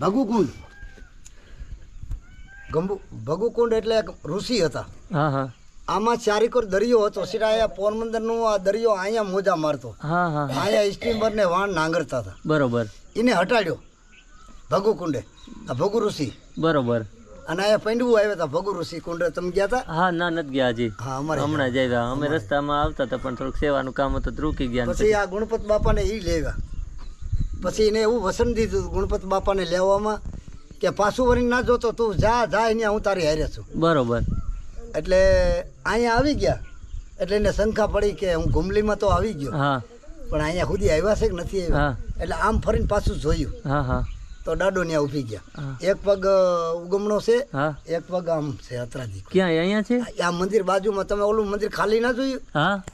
ભગુકુંડ ગંબુ ભગુકુંડ એટલે એક ઋષિ હતા. હા હા. આમાં ચારેકોર દરિયો હતો. સીધા પોરબંદર નો આ દરિયો અહીંયા મોજા મારતો. અહીંયા સ્ટીમર ને વાણ નાંગરતા હતા. બરોબર. એને હટાડ્યો. ભગુકુંડે. આ ભગુ ઋષિ. બરોબર. અને અહીંયા પંડવું આવ્યા હતા ભગુ ઋષિ. કુંડે તમે ગયા હતા? હા ના નથી ગયા હજી. હા અમારે હમણાં જઈ આવ્યા. અમે રસ્તામાં આવતા હતા પણ થોડુંક સેવાનું કામ હતું તો રૂકી ગયા પછી આ ગુણપત બાપાને એ લેવા પછી એને એવું વસન દીધું ગુણપત બાપાને લેવામાં કે પાછું વળી ના જોતો તું જા જા અહીંયા હું તારી હારે છું. બરોબર. એટલે અહીંયા આવી ગયા. એટલે એને શંકા પડી કે હું ગુમલીમાં તો આવી ગયો. પણ અહીંયા સુધી આવ્યા છે કે નથી આવ્યા? એટલે આમ ફરીને પાછું જોયું. તો દાડો ત્યાં ઊભી ગયા. એક પગ ઉગમણો છે એક પગ આમ છે અત્રાજી. ક્યાં અહીંયા છે? આ મંદિર બાજુમાં તમે ઓલું મંદિર ખાલી ના જોયું?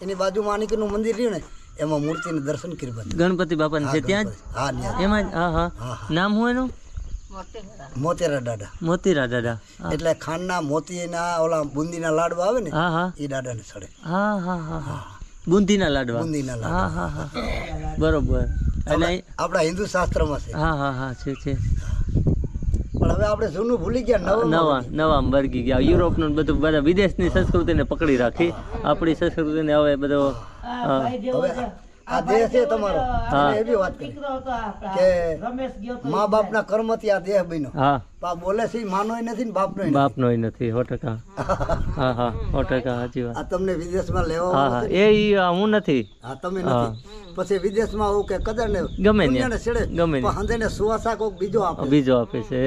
એની બાજુમાં આનીકનું મંદિર રહ્યું ને? એમાં મૂર્તિને દર્શન કર્યું ગણપતિ બાપાને છે ત્યાં જ? હા એમાં જ? હા હા. નામ હું એનું? મોતેરા દાદા. મોતીરા દાદા. એટલે ખાંડના મોતીના ઓલા બુંદીના લાડવા આવે ને હા હા. એ દાદાને સડે. હા હા હા હા. બુંદીના લાડવા. બુંદીના લાડવા. હા હા. હા બરોબર અને આપણા હિન્દુ શાસ્ત્રમાં છે. હા હા હા છે છે. પણ હવે આપણે જૂનું ભૂલી ગયા નવા નવા વર્ગી ગયા. યુરોપનું ને બધું બધા વિદેશની સંસ્કૃતિને પકડી રાખી. આપણી સંસ્કૃતિને હવે બધો આ દેહ છે તમારો. એવી વાત કરી. કે મા બાપના કર્મથી આ દેહ બન્યો. હા. બોલે છે માનો નથી ને બાપનોય બાપ નો નથી સો ટકા. હા હા સો ટકા સાચી વાત. આ તમને વિદેશમાં લેવા હા એ હું નથી. હા તમે નથી. પછી વિદેશમાં આવું કે કદર ને ગમે ને છેડે ગમે ને પણ હંધેને સુવાસા કોક બીજો આપે. બીજો આપે છે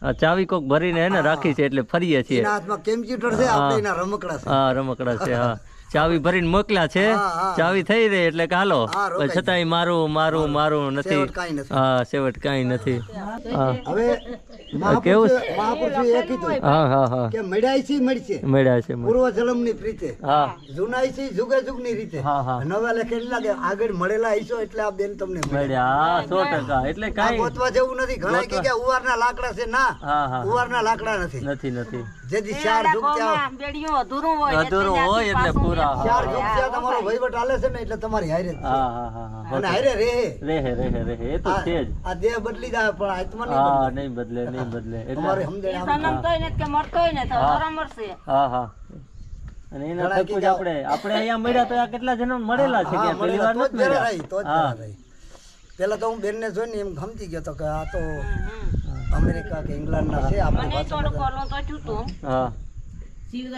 આ ચાવી કોક ભરીને એને રાખી છે એટલે ફરીએ છીએ. હાથમાં કેમ્પ્યુટર છે આપણે એના રમકડા છે. હા રમકડા છે હા. ચાવી ભરીને મોકલ્યા છે. ચાવી થઈ રહી એટલે કે હાલો છતાંય મારું મારું મારું નથી. હા સેવટ કાંઈ નથી. હવે કેવું મહાપુરુષે મહાપુરુષે એ કીધું હા હા હા. કે મળ્યા છે મળશે? મળ્યા છે પૂર્વ જન્મની પ્રીતે. હા. છે જુગે જુગની રીતે. હા હા. નવા લેખે લાગે? આગળ મળેલા હશો એટલે આ બેન તમને મળ્યા. મળ્યા હા સો ટકા. એટલે કાંઈ ગોતવા જેવું નથી. ઘણા કે ઉવારના લાકડા છે. ના ઉવારના લાકડા નથી. નથી નથી. જેથી ચાર જુગ બેડીઓ અધૂરું હોય એટલે પૂરા ચાર જુગ તમારો વહીવટ હાલે છે ને એટલે તમારી હારે હા હા અને હારે રહે. રેહે રેહે રેહે. એ તો છે જ. આ દેહ બદલી જાય પણ આત્મા નહીં હા નહીં બદલે નહીં બદલે. એટલે તમારે સમજણ આમ હા. હા અને એના થકી જ આપણે. આપણે અહીંયા મળ્યા તો આ કેટલા જન્મ મળેલા છે કે? પહેલી વાર તો જ નથી મળ્યા? તો જ. પેલા તો હું બેનને જોઈને એમ સમજી ગયો તો કે આ તો અમેરિકા કે ઇંગ્લેન્ડના છે આપણી હા.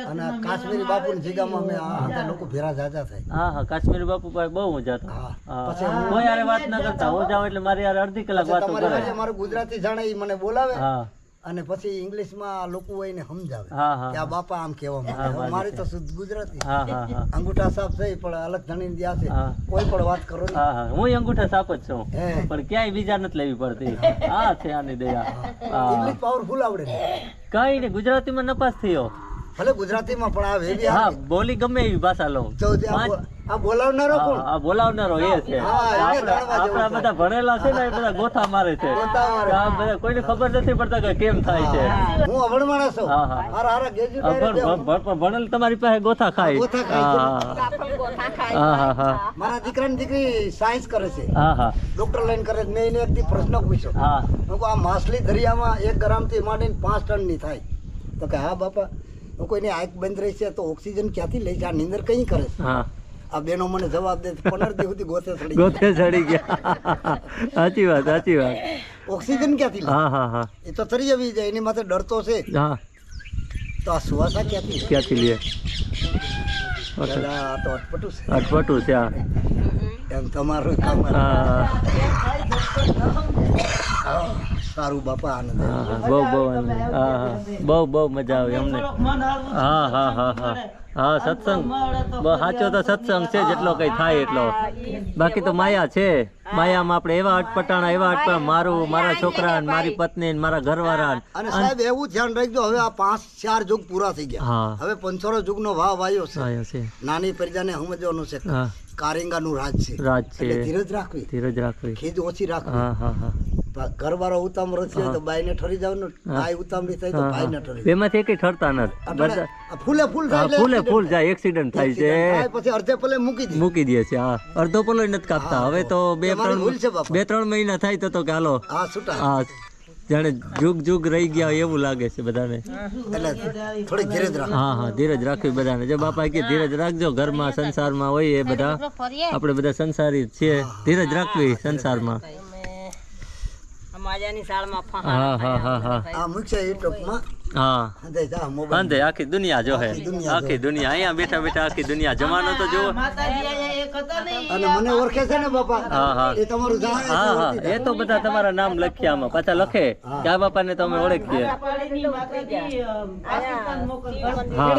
અને કાશ્મીરી બાપુ ની જગ્યામાં અમે આ લોકો ભેરા જાજા થાય. હા હા કાશ્મીરી બાપુ ભાઈ બહુ મજા હતા હા. પછી હું- કોઈ યાર વાત ના કરતા હું જાઉં એટલે મારી યાર અડધી કલાક વાત કરે. મારું ગુજરાતી જાણે એ મને બોલાવે. હા. અને પછી ઇંગ્લિશમાં લોકો એને સમજાવે. કે આ બાપા આમ કહેવા માંગે મારે તો શુદ્ધ ગુજરાતી. અંગૂઠા સાફ થઈ પણ અલગ ધણી દ્યા છે. કોઈ પણ વાત કરો હા અંગૂઠા સાપ જ છું. પણ ક્યાંય બીજા નથી લેવી પડતી. હા છે આની દયા. ઇંગ્લિશ પાવરફુલ આવડે કઈ ને ગુજરાતીમાં નપાસ થયો. ભલે ગુજરાતીમાં પણ આવે હા બોલી ગમે એવી ભાષા જે આ બોલાવનારો કોણ? આ બોલાવનારો એ છે. હા, એને આપણે જાણવા જેવું આપણા બધા ભણેલા છે ને એ બધા ગોથા મારે છે. આ બધા કોઈને ખબર નથી પડતા કે કેમ થાય છે. હું અભણ માણસ છું. હા હા. હારા હારા આ graduate ભણ- બેવ. ભણ- ભણ- ભણેલ તમારી પાસે ગોથા ખાય. ગોથા ખાય હા. હા હા હા. મારા દીકરાની દીકરી સાયન્સ કરે છે. હા હા. ડોક્ટર લાઈન કરે મેં એને એક પ્રશ્ન પૂછ્યો. હા. હું આ માછલી દરિયામાં એક ગ્રામથી માંડીને પાંચ ટનની થાય. તો કે હા બાપા. કોઈની આંખ બંધ રહી છે તો ઓક્સિજન ક્યાંથી લઈ? જાય નીંદર કઈ કરે છે? હા. આ બેનો મને જવાબ દે પંદર દિવસ સુધી ગોથે ચડી ગોથે ચડી ગયા. સાચી વાત સાચી વાત. ઓક્સિજન ક્યાંથી હા હા હા. એ તો તરી આવી જાય એની માથે ડરતો છે. હા. તો આ સુવાસા ક્યાંથી ક્યાંથી લે? આ તો અટપટું છે. અટપટું છે આ એમ તમારું કામ હા, સારું બાપા આનંદ હા હા બહુ બહુ આનંદ. હા હા. બહુ બહુ મજા આવી અમને. હા હા હા હા. હા સત્સંગ. સાચો તો સત્સંગ છે જેટલો કઈ થાય એટલો. બાકી તો માયા છે. માયામાં આપણે એવા અટપટાણા એવા અટપટા મારું મારા છોકરા ને મારી પત્ની મારા ઘરવાળા અને સાહેબ એવું ધ્યાન રાખજો હવે આ પાંચ ચાર જુગ પૂરા થઈ ગયા. હા. હવે પંચોરો યુગનો ભાવ આવ્યો છે. નાની પ્રજાને સમજવાનું છે. હા. કારેંગાનું રાજ છે. રાજ છે. ધીરજ રાખવી. ધીરજ રાખવી. ખીજ ઓછી રાખવી. હા હા હા. ઘરવાળો ઉતામ રચી તો બાઈને ઠરી જવાનું. ભાઈ ઉતામળી થાય તો ભાઈને ઠરી બેમાંથી એકેય ઠરતા નથી. ફૂલે ફૂલ થાય ફૂલે ફૂલ જાય એક્સિડન્ટ થાય છે. પછી અડધે પલે મૂકી દે. મૂકી દે છે હા. અડધો પલો નથી કાપતા. હવે તો બે છે ત્રણ બે ત્રણ મહિના થાય તો તો ગાલો હા છૂટા. હા જાણે જુગ જુગ રહી ગયા હોય એવું લાગે છે બધાને. થોડી થોડીક ધીરજ રાખ. હા હા ધીરજ રાખવી બધાને. જો બાપા કે ધીરજ રાખજો ઘરમાં સંસારમાં હોય એ બધા. આપણે બધા સંસારી છીએ. ધીરજ રાખવી સંસારમાં. માજાની સાળમાં ફા હા હા હા હા આ યુટ્યુબમાં. હા. અંદર જા મોબાઈલ અંતે આખી દુનિયા જો હે. આખી દુનિયા અહીંયા બેઠા બેઠા આખી દુનિયા. જમાનો તો જુઓ. માતાજી અહીંયા એક હતા ને અને મને ઓળખે છે ને બાપા. હા હા. એ તમારું હા હા એ તો બધા તમારા નામ લખ્યા આમાં. પાછા લખે. કે આ બાપાને તમે ઓળખીએ. હા.